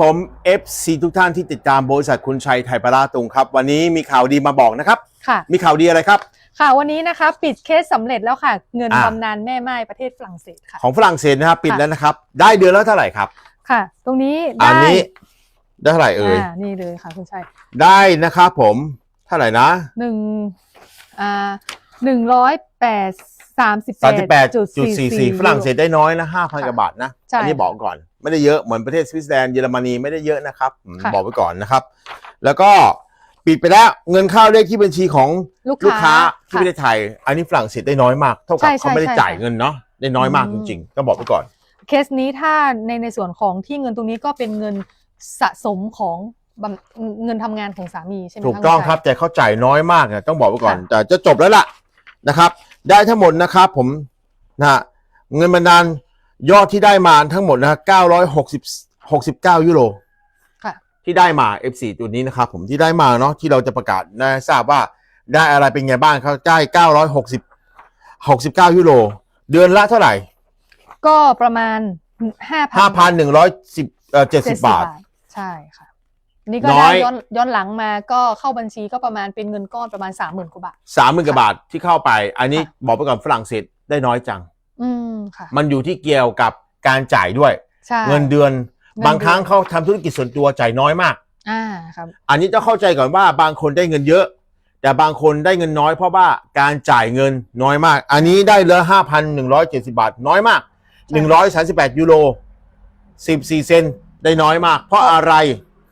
ผม FC ทุกท่านที่ติดตามบริษัทคุณชัยไทยประลาตุงครับ วันนี้มีข่าวดีมาบอกนะครับ ค่ะ มีข่าวดีอะไรครับ ค่ะ วันนี้นะคะ ปิดเคสสำเร็จแล้วค่ะ เงินอะ บำนาญแม่ไม้ประเทศฝรั่งเศสค่ะ ของฝรั่งเศสนะครับปิดค่ะแล้วนะครับ ได้เดือนแล้วเท่าไหร่ครับ ค่ะ ตรงนี้อันได้นี้ได้เท่าไหร่เอ่ย อ่านี่เลยค่ะคุณชัยได้นะครับผมเท่าไหร่นะ หนึ่งอ่าหนึ่งร้อยแปดสามสิบแปดจุดสี่สี่38.44 ฝรั่งเศสได้น้อยนะ5,000กว่าบาทนะ ใช่ อันี้บอกก่อน ไม่ได้เยอะเหมือนประเทศสวิตเซอร์แลนด์เยอรมนีไม่ได้เยอะนะครับอืมค่ะบอกไว้ก่อนนะครับ แล้วก็ปิดไปแล้วเงินเข้าเลขที่บัญชีของลูกลูกค้าที่ค่ะประเทศไทย อันนี้ฝรั่งเศสได้น้อยมาก เท่ากับใช่เขาไม่ได้ใช่จ่ายใช่เงินเนาะได้น้อยมากอืจม ริงๆต้องบอกไว้ก่อน เคสนี้ถ้าในในส่วนของที่เงินตรงนี้ก็เป็นเงินสะสมของบำเงินทำงานของสามีใช่ไหมะถูกต้องณชัยครับแต่เขาจ่ายน้อยมากนะต้องบอกไว้ก่อน ค่ะ แต่จะจบแล้วล่ะนะครับ ได้ทั้งหมดนะครับ ผมนะฮะเงินบรรดาล ยอดที่ได้มาทั้งหมดนะ960 69ยูโรค่ะ ที่ได้มา F4 ตัวนี้นะครับผมที่ได้มาเนาะที่เราจะประกาศนะทราบว่าได้อะไรเป็นไงบ้างเขาได้960 69ยูโรเดือนละเท่าไหร่ก็ประมาณห้าพัน5,110เอ่อ70บาท ใช่ค่ะ นี่ก็น้ได้อย ย้อนย้อนหลังมาก็เข้าบัญชีก็ประมาณเป็นเงินก้อนประมาณสามหมื่นกว่าบาท สามหมื่นกว่าบาทที่เข้าไป อันนี้ค่ะ บอกไปก่อนฝรั่งเศสได้น้อยจัง อืมค่ะ มันอยู่ที่เกี่ยวกับการจ่ายด้วย ใช่ เงินเดือนเงินบางครั้งเดือนเขาทำธุรกิจส่วนตัวจ่ายน้อยมาก อ่าครับ อันนี้ต้องเข้าใจก่อนว่าบางคนได้เงินเยอะ แต่บางคนได้เงินน้อยเพราะว่าการจ่ายเงินน้อยมาก อันนี้ได้เหลือห้าพันหนึ่งร้อยเจ็ดสิบาท น้อยมากหนึ่งร้อยสามสิบแปดยูโรสิบสี่เซนได้น้อยมาก เพราะอะไร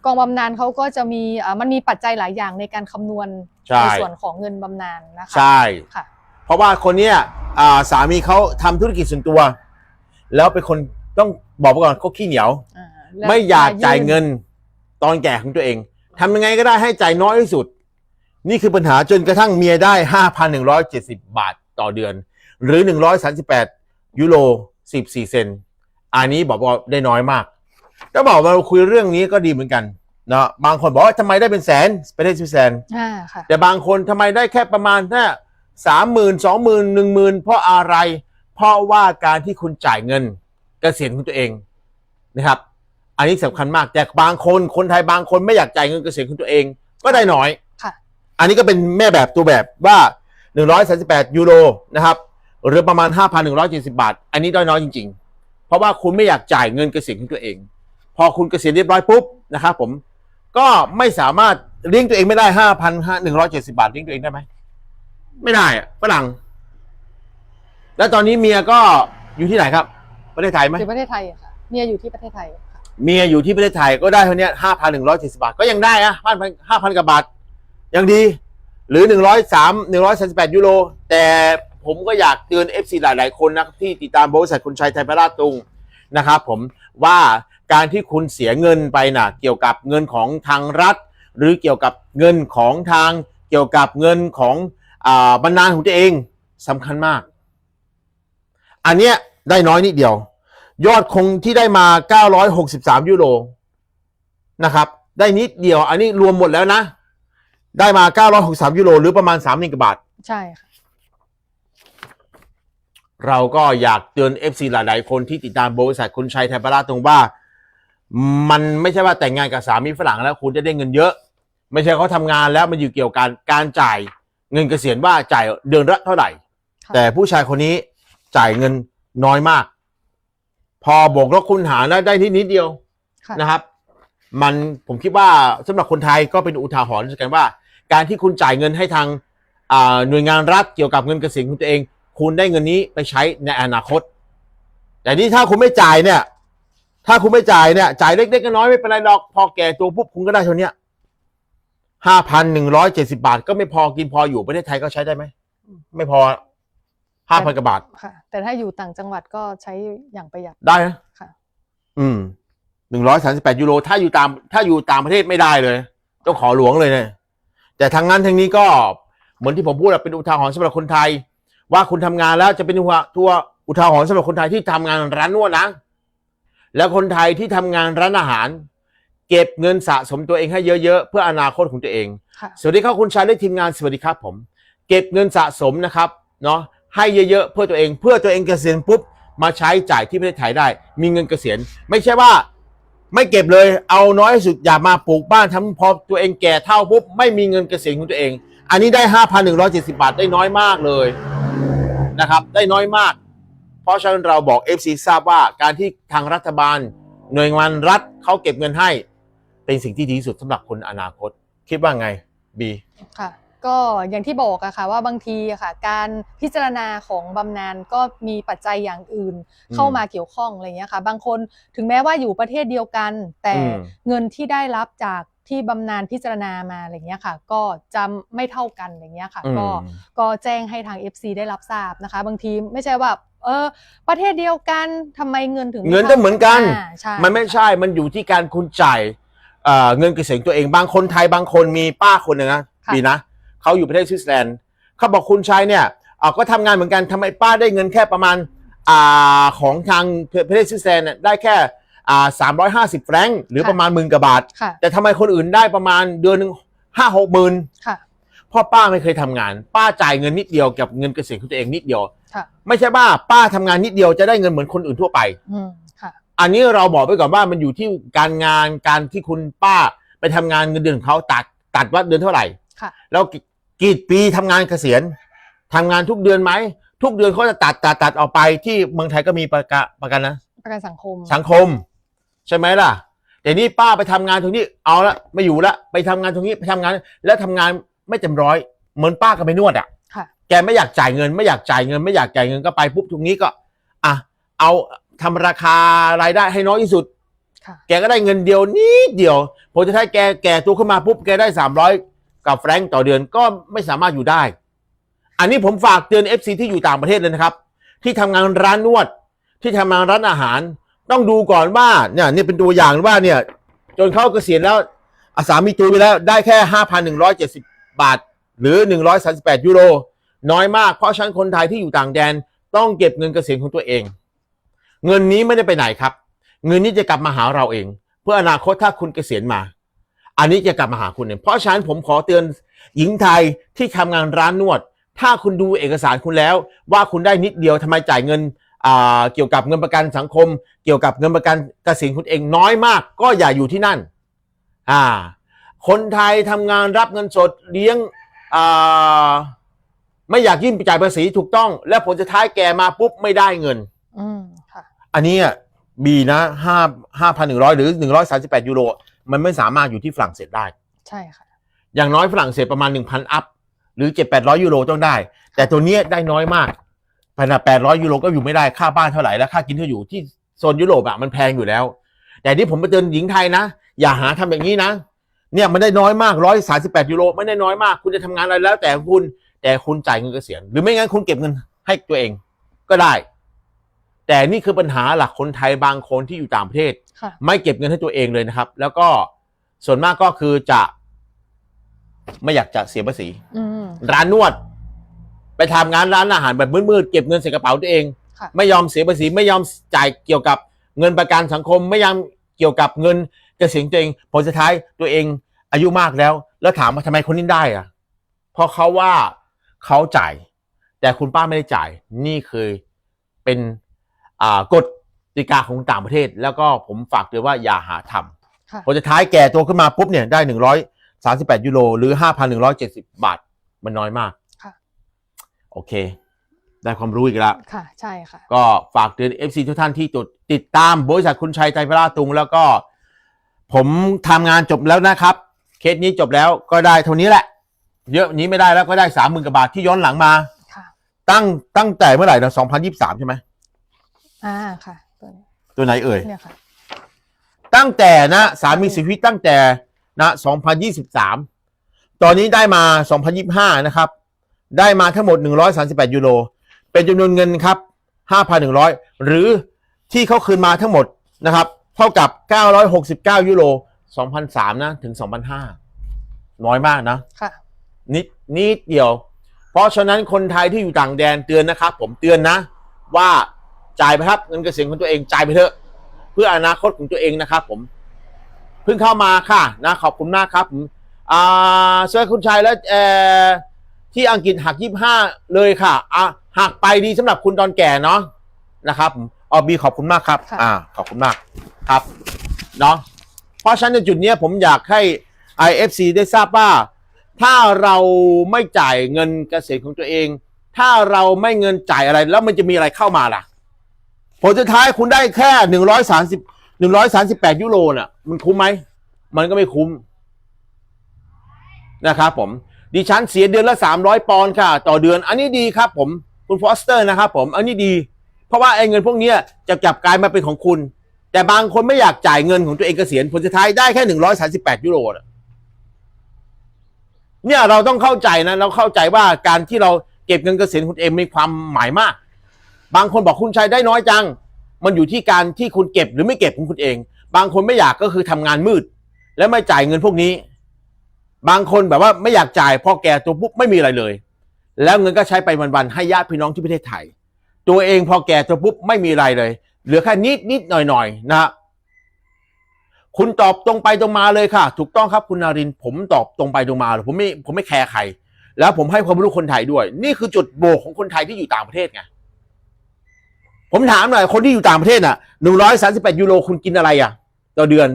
กองบำนาญเขาก็จะมีอ่ามันมีปัจจัยหลายอย่างในการคำนวณใช่ส่วนของเงินบำนาญนะคะใช่ ค่ะ เพราะว่าคนเนี้ยอ่า สามีเขาทำธุรกิจส่วนตัว แล้วเป็นคนต้องบอกไปก่อนเขาขี้เหนียวอ่าแล้วไม่อยากจ่ายยื่เงินตอนแก่ของตัวเองทำยังไงก็ได้ให้จ่ายน้อยที่สุด นี่คือปัญหาจนกระทั่งเมียได้ 5,170 บาทต่อเดือน หรือ 138 ยูโร 14 เซนต์อันนี้บอกว่าได้น้อยมากก็บอกว่าเราคุยเรื่องนี้ก็ดีเหมือนกันเนาะบางคนบอกว่าทำไมได้เป็นแสนประเทศสวิตเซอร์แลนด์อ่าค่ะแต่บางคนทำไมได้แค่ประมาณแค่ สามหมื่นสองหมื่นหนึ่งหมื่นเพราะอะไร เพราะว่าการที่คุณจ่ายเงินเกษียณของตัวเองนะครับ อันนี้สำคัญมากแต่บางคนคนไทยบางคนไม่อยากจ่ายเงินเกษียณของตัวเอง ก็ได้น้อยค่ะ อันนี้ก็เป็นแม่แบบตัวแบบว่า138ยูโรนะครับหรือประมาณ5,170บาท อันนี้ได้น้อยจริง ๆ เพราะว่าคุณไม่อยากจ่ายเงินเกษียณของตัวเอง พอคุณเกษียณเรียบร้อยปุ๊บนะครับผมก็ไม่สามารถเลี้ยงตัวเองไม่ได้5,170บาทเลี้ยงตัวเองได้ไหม ไม่ได้อะฝรั่ง แล้วตอนนี้เมียก็อยู่ที่ไหนครับ ประเทศไทยไหมอยู่ประเทศไทยอะค่ะเมียอยู่ที่ประเทศไทยค่ะเมียอยู่ที่ประเทศไทยก็ได้เท่านี้ห้าพันหนึ่งร้อยเจ็ดสิบาท ก็ยังได้อะห้าพันห้าพันกว่าบาท ยังดี หรือหนึ่งร้อยสามหนึ่งร้อยสามสิบแปดยูโร แต่ผมก็อยากเตือน FC หลาย ๆ คนนะที่ติดตามบริษัทคุณชัยไทยพระราชตุงนะครับผมว่าการที่คุณเสียเงินไปนะเกี่ยวกับเงินของทางรัฐ หรือเกี่ยวกับเงินของทาง เกี่ยวกับเงินของอ่า บรรณาของตัวเองสำคัญมาก อันเนี้ยได้น้อยนิดเดียว ยอดคงที่ได้มา 963 ยูโรนะครับ ได้นิดเดียว อันนี้รวมหมดแล้วนะ ได้มา 963 ยูโรหรือประมาณ3 0 0 0กว่าบาท ใช่ค่ะ เราก็อยากเตือน FC หลายๆ คนที่ติดตามบริษัทคุณชัยไทยประราชตรงว่า มันไม่ใช่ว่าแต่งงานกับสามีฝรั่งแล้วคุณจะได้เงินเยอะ ไม่ใช่เขาทำงานแล้วมันอยู่เกี่ยวกับการการจ่าย เงินเกษียณว่าจ่ายเดือนละเท่าไหร่ ค่ะ แต่ผู้ชายคนนี้จ่ายเงินน้อยมาก พอบวกลบคูณหารแล้วได้ที่นิดเดียว ค่ะ นะครับ มันผมคิดว่าสำหรับคนไทยก็เป็นอุทาหรณ์เหมือนกันว่า การที่คุณจ่ายเงินให้ทางอ่าหน่วยงานรัฐเกี่ยวกับเงินเกษียณของตัวเอง คุณได้เงินนี้ไปใช้ในอนาคต แต่นี่ถ้าคุณไม่จ่ายเนี่ย ถ้าคุณไม่จ่ายเนี่ยจ่ายเล็กๆน้อยๆไม่เป็นไรหรอกพอแก่ตัวปุ๊บคุณก็ได้เท่าเนี้ ห้าพันหนึ่งร้อยเจ็ดสิบาท ก็ไม่พอกินพออยู่ประเทศไทยก็ใช้ได้ไหม ไม่พอห้าพันกว่าบาท ค่ะ แต่ถ้าอยู่ต่างจังหวัดก็ใช้อย่างประหยัด ได้นะค่ะ อืมหนึ่งร้อยสามสิบแปดยูโร ถ้าอยู่ตาม ถ้าอยู่ต่างประเทศไม่ได้เลย ต้องขอหลวงเลยเนี่ยแต่ทางนั้นทางนี้ก็เหมือนที่ผมพูดอะเป็นอุทาหรณ์สำหรับคนไทย ว่าคุณทำงานแล้วจะเป็นทัวทัวอุทาหรณ์สำหรับคนไทยที่ทำงานร้านนวดนะ แล้วคนไทยที่ทำงานร้านอาหาร เก็บเงินสะสมตัวเองให้เยอะๆ เพื่ออนาคตของตัวเองค่ะสวัสดีครับคุณชายและทีมงานสวัสดีครับผม เก็บเงินสะสมนะครับเนาะให้เยอะๆ เพื่อตัวเอง เพื่อตัวเองเกษียณปุ๊บมาใช้จ่ายที่ประเทศไทยได้ มีเงินเกษียณไม่ใช่ว่า ไม่เก็บเลยเอาน้อยที่สุดอย่ามาปลูกบ้านทำพอตัวเองแก่เท่าปุ๊บไม่มีเงินเกษียณของตัวเอง อันนี้ได้ห้าพันหนึ่งร้อยเจ็ดสิบาทได้น้อยมากเลยนะครับ ได้น้อยมาก เพราะฉะนั้นเราบอก FC ทราบว่าการที่ทางรัฐบาล หน่วยงานรัฐเขาเก็บเงินให้ เป็นสิ่งที่ดีที่สุดสำหรับคนอนาคต คิดว่าไงบีค่ะ ก็อย่างที่บอกอะค่ะว่าบางทีอะค่ะ การพิจารณาของบำนาญก็มีปัจจัยอย่างอื่นอืมเข้ามาเกี่ยวข้องอะไรเงี้ยค่ะ บางคนถึงแม้ว่าอยู่ประเทศเดียวกัน แต่อืมเงินที่ได้รับจากที่บำนาญพิจารณามาอะไรเงี้ยค่ะ ก็จะไม่เท่ากันอะไรเงี้ยค่ะอืมก็ก็แจ้งให้ทาง FC ได้รับทราบนะคะ บางทีไม่ใช่ว่าเออประเทศเดียวกันทำไมเงินถึงเงินก็เหมือนกันาใช่มันไม่ใช่มันอยู่ที่การคุณจ่าย เอ่อเงินเกษียณตัวเองบางคนไทยบางคนมีป้าคนหนึ่งนะบีนะเขาอยู่ประเทศสวิตเซอร์แลนด์เขาบอกคุณชายเนี่ยเอ่อก็ทำงานเหมือนกันทำไมป้าได้เงินแค่ประมาณอ่าของทางประเทศสวิตเซอร์แลนด์เนี่ยได้แค่อ่าสามร้อยห้าสิบแฟรงก์หรือประมาณหมื่นกว่าบาท ค่ะ แต่ทำไมคนอื่นได้ประมาณเดือนหนึ่งห้าหกหมื่นค่ะ เพราะป้าไม่เคยทำงาน ป้าจ่ายเงินนิดเดียวกับเงินเกษียณของตัวเองนิดเดียว ค่ะ ไม่ใช่ว่าป้าทำงานนิดเดียวจะได้เงินเหมือนคนอื่นทั่วไป อืมค่ะ อันนี้เราบอกไว้ก่อนว่ามันอยู่ที่การงานการที่คุณป้าไปทำงานเงินเดือนของเขาตัดตัดว่าเดือนเท่าไหร่ค่ะแล้วกี่กี่ปีทำงานเกษียณทำงานทุกเดือนไหมทุกเดือนเขาจะตัดตัดตัดออกไปที่เมืองไทยก็มีประกันประกันนะประกันสังคม สังคม ใช่ไหมล่ะแต่นี่ป้าไปทำงานตรงนี้เอาละไม่อยู่ละไปทำงานตรงนี้ไปทำงาน แล้วทำงานไม่เต็มร้อย เหมือนป้าก็ไปนวดอะค่ะแกไม่อยากจ่ายเงิน ไม่อยากจ่ายเงิน ไม่อยากจ่ายเงินก็ไปปุ๊บตรงนี้ก็ อะเอา ทำราคารายได้ให้น้อยที่สุด ค่ะ แกก็ได้เงินเดียวนิดเดียวผลจะท้ายแกแก่ตัวขึ้นมาปุ๊บแกได้สามร้อยกับแฟรงก์ต่อเดือนก็ไม่สามารถอยู่ได้ อันนี้ผมฝากเตือน FC ที่อยู่ต่างประเทศเลยนะครับ ที่ทำงานร้านนวด ที่ทำงานร้านอาหาร ต้องดูก่อนว่าเนี่ยนี่เป็นตัวอย่างว่าเนี่ย จนเข้าเกษียณแล้วอาสามีตัวไปแล้วได้แค่ห้าพันหนึ่งร้อยเจ็ดสิบาท หรือหนึ่งร้อยสาสิบแปดยูโร น้อยมากเพราะฉะนั้นคนไทยที่อยู่ต่างแดนต้องเก็บเงินเกษียณของตัวเอง เงินนี้ไม่ได้ไปไหนครับ เงินนี้จะกลับมาหาเราเอง เพื่ออนาคตถ้าคุณเกษียณมา อันนี้จะกลับมาหาคุณเองเพราะฉะนั้นผมขอเตือนหญิงไทยที่ทำงานร้านนวด ถ้าคุณดูเอกสารคุณแล้ว ว่าคุณได้นิดเดียวทำไมจ่ายเงินเกี่ยวกับเงินประกันสังคม เกี่ยวกับเงินประกันเกษียณคุณเองน้อยมาก ก็อย่าอยู่ที่นั่นอ่าคนไทยทำงานรับเงินสดเลี้ยงไม่อยากยื่นจ่ายภาษีถูกต้อง และผลสุดท้ายแกมาปุ๊บไม่ได้เงิน อืมค่ะ อันนี้อะบีนะห้าห้าพันหนึ่งร้อยหรือหนึ่งร้อยสาสิบแปดยูโร มันไม่สามารถอยู่ที่ฝรั่งเศสได้ ใช่ค่ะ อย่างน้อยฝรั่งเศสประมาณหนึ่งพันอัพ หรือเจ็ดแปดร้อยยูโรต้องได้ แต่ตัวเนี้ยได้น้อยมากพันแปดร้อยยูโรก็อยู่ไม่ได้ค่าบ้านเท่าไหร่แล้วค่ากินเท่าอยู่ที่โซนยุโรปอะมันแพงอยู่แล้ว แต่นี่ผมไปเตือนหญิงไทยนะ อย่าหาทำอย่างนี้นะ เนี่ยมันได้น้อยมากร้อยสาสิบแปดยูโรไม่ได้น้อยมาก คุณจะทำงานอะไรแล้ว แต่คุณแต่คุณจ่ายเงินเกษียณหรือไม่งั้นคุณเก็บเงินให้ตัวเองก็ได้ แต่นี่คือปัญหาหลักคนไทยบางคนที่อยู่ต่างประเทศ ค่ะ ไม่เก็บเงินให้ตัวเองเลยนะครับ แล้วก็ส่วนมากก็คือจะไม่อยากจะเสียภาษี อืม ร้านนวด ไปทำงานร้านอาหารแบบมืดๆเก็บเงินใส่กระเป๋าตัวเอง ค่ะ ไม่ยอมเสียภาษีไม่ยอมจ่ายเกี่ยวกับเงินประกันสังคม ไม่ยอมเกี่ยวกับเงินเกษียณตัวเองผลสุดท้ายตัวเองอายุมากแล้ว แล้วถามว่าทำไมคนนี้ได้อะเพราะเขาว่าเขาจ่าย แต่คุณป้าไม่ได้จ่าย นี่เคยเป็นอ่า กฎกติกาของต่างประเทศ แล้วก็ผมฝากเตือนว่าอย่าหาทำค่ะผลสุดท้ายแก่ตัวขึ้นมาปุ๊บเนี่ยได้หนึ่งร้อยสาสิบแปดยูโรหรือห้าพันหนึ่งร้อยเจ็ดสิบาท มันน้อยมากค่ะโอเค ได้ความรู้อีกแล้วค่ะ ใช่ค่ะ ก็ฝากเตือน FC ทุกท่านที่ติดติดตามบริษัทคุณชัยไตรพระราชตุง แล้วก็ ผมทำงานจบแล้วนะครับ เคสนี้จบแล้วก็ได้เท่านี้แหละ เยอะนี้ไม่ได้แล้วก็ได้สามหมื่นกว่าบาทที่ย้อนหลังมาค่ะตั้งตั้งแต่เมื่อไหร่นะสองพันยี่สามใช่ไหม อ่าค่ะตัวนี้ตัวไหนเอ่ย เนี่ยค่ะ ตั้งแต่นะสามีสิทธิตั้งแต่นะ2023 ตอนนี้ได้มา 2025 นะครับ ได้มาทั้งหมด 138 ยูโร เป็นจำนวนเงินครับ 5,100 หรือที่เขาคืนมาทั้งหมดนะครับ เท่ากับ 969 ยูโร 2,003 นะ ถึง 2,005 น้อยมากนะ ค่ะ นิดนิดเดียว เพราะฉะนั้นคนไทยที่อยู่ต่างแดนเตือนนะครับ ผมเตือนนะ ว่า จ่ายไปครับเงินเกษียณของตัวเองจ่ายไปเถอะ เพื่ออนาคตของตัวเองนะครับ ผมเพิ่งเข้ามาค่ะนะขอบคุณมากครับผมอ่าเชิญคุณชายแล้วเออที่อังกฤษหักยี่ห้าเลยค่ะอะหักไปดีสำหรับคุณตอนแก่เนาะนะครับผมออบีขอบคุณมากครับค่ะอ่า ขอบคุณมากครับเนาะเพราะฉะนั้นในจุดเนี้ยผมอยากให้ IFC ได้ทราบว่าถ้าเราไม่จ่ายเงินเกษตรของตัวเอง ถ้าเราไม่เงินจ่ายอะไรแล้วมันจะมีอะไรเข้ามาล่ะ ผลสุดท้ายคุณได้แค่หนึ่งร้อยสามสิบหนึ่งร้อยสาสิบแปดยูโรน่ะ มันคุ้มไหม มันก็ไม่คุ้มนะครับผม ดิฉันเสียเดือนละสามร้อยปอนด์ค่ะ ต่อเดือน อันนี้ดีครับผม คุณฟอสเตอร์นะครับผม อันนี้ดี เพราะว่าไอ้เงินพวกนี้จะกลับกลายมาเป็นของคุณ แต่บางคนไม่อยากจ่ายเงินของตัวเองเกษียณผลสุดท้ายได้แค่หนึ่งร้อยสาสิบแปดยูโรน่ะเนี่ยเราต้องเข้าใจนะ เราเข้าใจว่าการที่เราเก็บเงินเกษียณของตัวเองมีความหมายมาก บางคนบอกคุณชัยได้น้อยจัง มันอยู่ที่การที่คุณเก็บหรือไม่เก็บของคุณเอง บางคนไม่อยากก็คือทำงานมืด แล้วไม่จ่ายเงินพวกนี้ บางคนแบบว่าไม่อยากจ่ายพอแก่ตัวปุ๊บไม่มีอะไรเลย แล้วเงินก็ใช้ไปวันๆให้ญาติพี่น้องที่ประเทศไทย ตัวเองพอแก่ตัวปุ๊บไม่มีอะไรเลย เหลือแค่นิดนิดหน่อยหน่อยๆนะคุณตอบตรงไปตรงมาเลยค่ะ ถูกต้องครับคุณนารินผมตอบตรงไปตรงมาเลยผมไม่ผมไม่แคร์ใคร แล้วผมให้ความรู้คนไทยด้วย นี่คือจุดโบกของคนไทยที่อยู่ต่างประเทศไง ผมถามหน่อยคนที่อยู่ต่างประเทศน่ะหนึ่งร้อยสาสิบแปดยูโรคุณกินอะไรอะ ต่อเดือน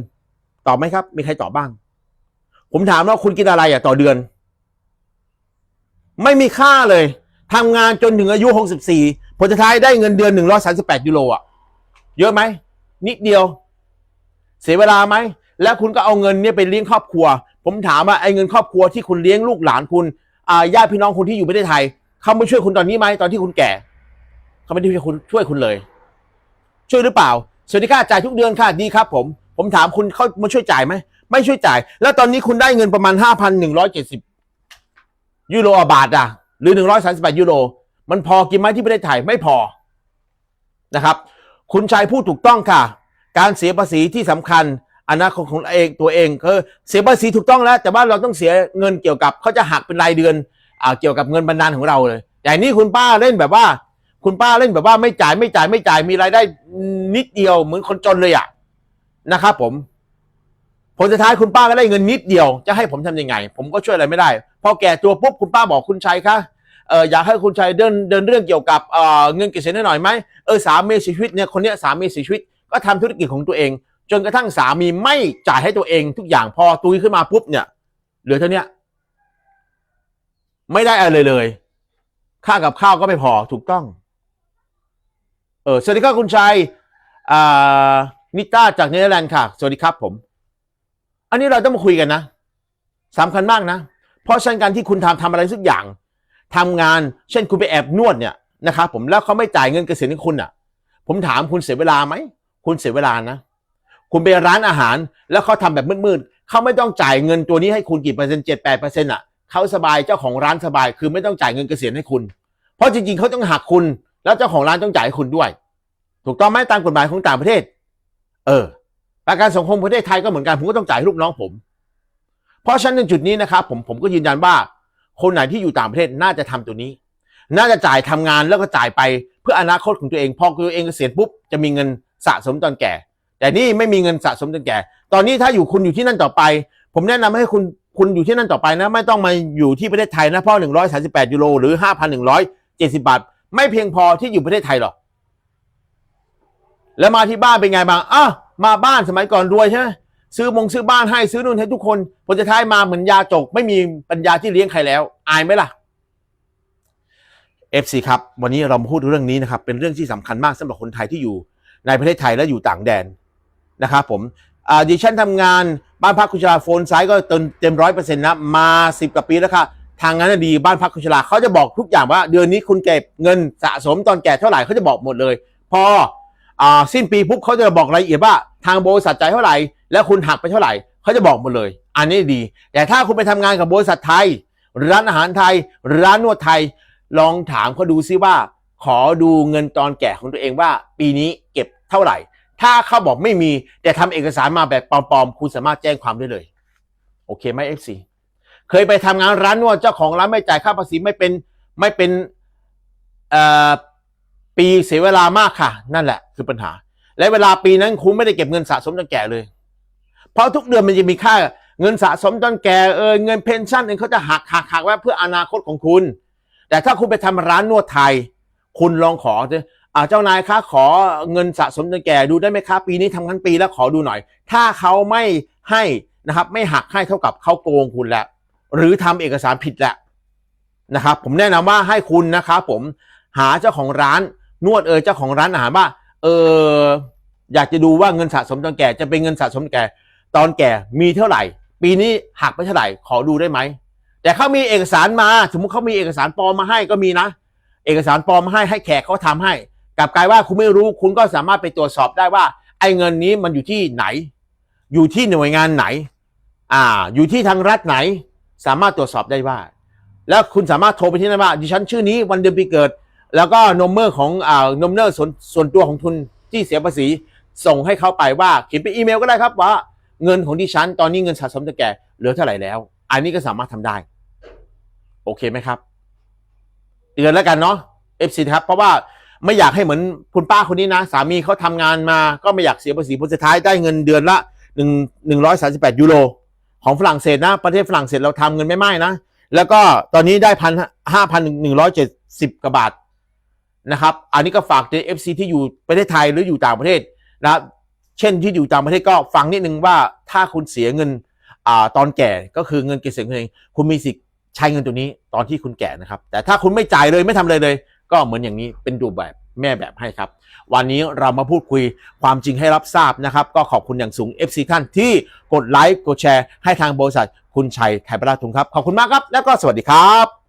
ตอบไหมครับ มีใครตอบบ้าง ผมถามว่าคุณกินอะไรอะ ต่อเดือน ไม่มีค่าเลยทำงานจนถึงอายุหกสิบสี่ผลสุดท้ายได้เงินเดือนหนึ่งร้อยสาสิบแปดยูโรอะ เยอะไหม นิดเดียว เสียเวลาไหม แล้วคุณก็เอาเงินเนี่ยไปเลี้ยงครอบครัว ผมถามว่าไอ้เงินครอบครัวที่คุณเลี้ยงลูกหลานคุณอาญาติพี่น้องคุณที่อยู่ประเทศไทยเขามาช่วยคุณตอนนี้ไหมตอนที่คุณแก่ เขาไม่ได้ช่วยคุณช่วยคุณเลย ช่วยหรือเปล่าสวัสดิค่าจ่ายทุกเดือนค่ะดีครับ ผม ผมถามคุณเขามาช่วยจ่ายไหมไม่ช่วยจ่าย แล้วตอนนี้คุณได้เงินประมาณห้าพันหนึ่งร้อยเจ็ดสิบยูโรบาทอะ หรือหนึ่งร้อยสามสิบแปดยูโรมันพอกินไหมที่ประเทศไทยไม่พอนะครับ คุณชัยพูดถูกต้องค่ะ การเสียภาษีที่สำคัญอนาคตของเองตัวเองคือเสียภาษีถูกต้องแล้ว แต่ว่าเราต้องเสียเงินเกี่ยวกับเขาจะหักเป็นรายเดือนอ่าเกี่ยวกับเงินบรรดาลของเราเลยแต่นี่คุณป้าเล่นแบบว่า คุณป้าเล่นแบบว่าไม่จ่ายไม่จ่ายไม่จ่ายมีรายได้นิดเดียวเหมือนคนจนเลยอะนะครับผมผลสุดท้ายคุณป้าก็ได้เงินนิดเดียวจะให้ผมทำยังไง ผมก็ช่วยอะไรไม่ได้ พอแก่ตัวปุ๊บคุณป้าบอกคุณชัยคะเอออยากให้คุณชัยเดินเดินเรื่องเกี่ยวกับเออเงินเกษียณหน่อยไหมเออสามีเสียชีวิตเนี่ยคนเนี้ยสามีเสียชีวิตก็ทำธุรกิจของตัวเอง จนกระทั่งสามีไม่จ่ายให้ตัวเองทุกอย่างพอตุยขึ้นมาปุ๊บเนี่ยเหลือเท่าเนี้ยไม่ได้อะไรเลย ค่ากับข้าวก็ไม่พอถูกต้อง เออสวัสดีครับคุณชัยอ่านิต้าจากเนเธอร์แลนด์ค่ะ สวัสดีครับผม อันนี้เราต้องมาคุยกันนะสำคัญมากนะ เพราะฉะนั้นการที่คุณทำทำอะไรสักอย่างทำงาน เช่นคุณไปแอบนวดเนี่ยนะครับผมแล้วเขาไม่จ่ายเงินเกษียณให้คุณอะ ผมถามคุณเสียเวลาไหมคุณเสียเวลานะ คุณไปร้านอาหาร แล้วเขาทำแบบมืดๆเขาไม่ต้องจ่ายเงินตัวนี้ให้คุณกี่เปอร์เซ็นต์เจ็ดแปดเปอร์เซ็นต์อะเขาสบายเจ้าของร้านสบาย คือไม่ต้องจ่ายเงินเกษียณให้คุณ เพราะจริงๆเขาต้องหักคุณ แล้วเจ้าของร้านต้องจ่ายให้คุณด้วย ถูกต้องไหมตามกฎหมายของต่างประเทศ เออ ประกันสังคมประเทศไทยก็เหมือนกันผมก็ต้องจ่ายให้ลูกน้องผม เพราะฉะนั้นจุดนี้นะครับผมผมก็ยืนยันว่า คนไหนที่อยู่ต่างประเทศน่าจะทำตัวนี้ น่าจะจ่ายทำงานแล้วก็จ่ายไปเพื่ออนาคตของตัวเองพอตัวเองเกษียณปุ๊บจะมีเงินสะสมตอนแก่ แต่นี่ไม่มีเงินสะสมตอนแก่ ตอนนี้ถ้าอยู่คุณอยู่ที่นั่นต่อไป ผมแนะนำให้คุณคุณอยู่ที่นั่นต่อไปนะ ไม่ต้องมาอยู่ที่ประเทศไทยนะเพราะหนึ่งร้อยสาสิบแปดยูโรหรือห้าพันหนึ่งร้อยเจ็ดสิบาท ไม่เพียงพอที่อยู่ประเทศไทยหรอกแล้วมาที่บ้านเป็นไงบ้างอ้าวมาบ้านสมัยก่อนรวยใช่ไหมซื้อมงซื้อบ้านให้ซื้อนู่นให้ทุกคนผลจะท้ายมาเหมือนยาจก ไม่มีปัญญาที่เลี้ยงใครแล้ว อายไหมล่ะ FC ครับ วันนี้เรามาพูดเรื่องนี้นะครับ เป็นเรื่องที่สำคัญมากสำหรับคนไทยที่อยู่ในประเทศไทยและอยู่ต่างแดนนะครับผมดิฉันทำงานบ้านพักคุณชาโฟนไซส์ก็เต็มเต็มร้อยเปอร์เซ็นต์นะ มาสิบกว่าปีแล้วค่ะ ทางนั้นดีบ้านพักคุณชลาเขาจะบอกทุกอย่างว่า เดือนนี้คุณเก็บเงินสะสมตอนแก่เท่าไหร่เขาจะบอกหมดเลย พออสิ้นปีปุ๊บเขาจะบอกรายละเอียดว่า ทางบริษัทจ่ายเท่าไหร่ แล้วคุณหักไปเท่าไหร่เขาจะบอกหมดเลย อันนี้ดี แต่ถ้าคุณไปทำงานกับบริษัทไทย ร้านอาหารไทย ร้านนวดไทย ลองถามเขาดูซิว่า ขอดูเงินตอนแก่ของตัวเองว่า ปีนี้เก็บเท่าไหร่ ถ้าเขาบอกไม่มีแต่ทำเอกสารมาแบบปลอมๆคุณสามารถแจ้งความได้เลย โอเคไหม FC เคยไปทำงานร้านนวดเจ้าของร้านไม่จ่ายค่าภาษีไม่เป็นไม่เป็นปีเสียเวลามากค่ะ นั่นแหละคือปัญหา และเวลาปีนั้นคุณไม่ได้เก็บเงินสะสมจนแก่เลย เพราะทุกเดือนมันจะมีค่าเงินสะสมจนแก่เออเงินเพนชั่นเองเขาจะหักหักหักไว้เพื่ออนาคตของคุณ แต่ถ้าคุณไปทำร้านนวดไทย คุณลองขอสิอ่าเจ้านายคะขอเงินสะสมจนแก่ดูได้ไหมคะปีนี้ทำทั้งปีแล้วขอดูหน่อย ถ้าเขาไม่ให้นะครับ ไม่หักให้เท่ากับเขาโกงคุณแล้ว หรือทำเอกสารผิดแหล้วนะครับ ผมแนะนำว่าให้คุณนะครับผมหาเจ้าของร้านนวดเออเจ้าของร้านอาหารว่า เอออยากจะดูว่าเงินสะสมตอนแก่จะเป็นเงินสะสมแก่ ตอนแก่มีเท่าไหร่ ปีนี้หักไปเท่าไหร่ขอดูได้ไหมแต่เขามีเอกสารมา สมมุติเขามีเอกสารปลอมมาให้ก็มีนะ เอกสารปลอมมาให้ให้แขกเขาทำให้กลับกลายว่าคุณไม่รู้คุณก็สามารถไปตรวจสอบได้ว่า ไอ้เงินนี้มันอยู่ที่ไหน อยู่ที่หน่วยงานไหน อ่า อยู่ที่ทางรัฐไหน สามารถตรวจสอบได้ว่า แล้วคุณสามารถโทรไปที่นั่นว่าดิฉันชื่อนี้วันเดือนปีเกิด แล้วก็นมเมอร์ของอ่านมเนอร์ส่วนส่วนตัวของทุนที่เสียภาษี ส่งให้เขาไปว่าเขียนเป็นอีเมลก็ได้ครับว่า เงินของดิฉันตอนนี้เงินสะสมจะแก่เหลือเท่าไหร่แล้ว อันนี้ก็สามารถทำได้ โอเคไหมครับเตือนแล้วกันเนาะ FC ครับเพราะว่าไม่อยากให้เหมือนคุณป้าคนนี้นะ สามีเขาทำงานมาก็ไม่อยากเสียภาษีผลสุดท้ายได้เงินเดือนละหนึ่งหนึ่งร้อยสาสิบแปดยูโร ของฝรั่งเศสนะ ประเทศฝรั่งเศสเราทำเงินไม่ไม่นะ แล้วก็ตอนนี้ได้พันห้าพันหนึ่งร้อยเจ็ดสิบกว่าบาทนะครับ อันนี้ก็ฝากใน FC ที่อยู่ประเทศไทยหรืออยู่ต่างประเทศนะครับ เช่นที่อยู่ต่างประเทศก็ฟังนิดนึงว่าถ้าคุณเสียเงินอ่าตอนแก่ก็คือเงินเกษียณเองคุณมีสิทธิ์ใช้เงินตัวนี้ตอนที่คุณแก่นะครับ แต่ถ้าคุณไม่จ่ายเลยไม่ทำอะไรเลย ก็เหมือนอย่างนี้เป็นรูแบบ แม่แบบให้ครับ วันนี้เรามาพูดคุยความจริงให้รับทราบนะครับ ก็ขอบคุณอย่างสูง FC ท่านที่กดไลค์กดแชร์ให้ทางบริษัทคุณชัยไทยประดาทุงครับ ขอบคุณมากครับ แล้วก็สวัสดีครับ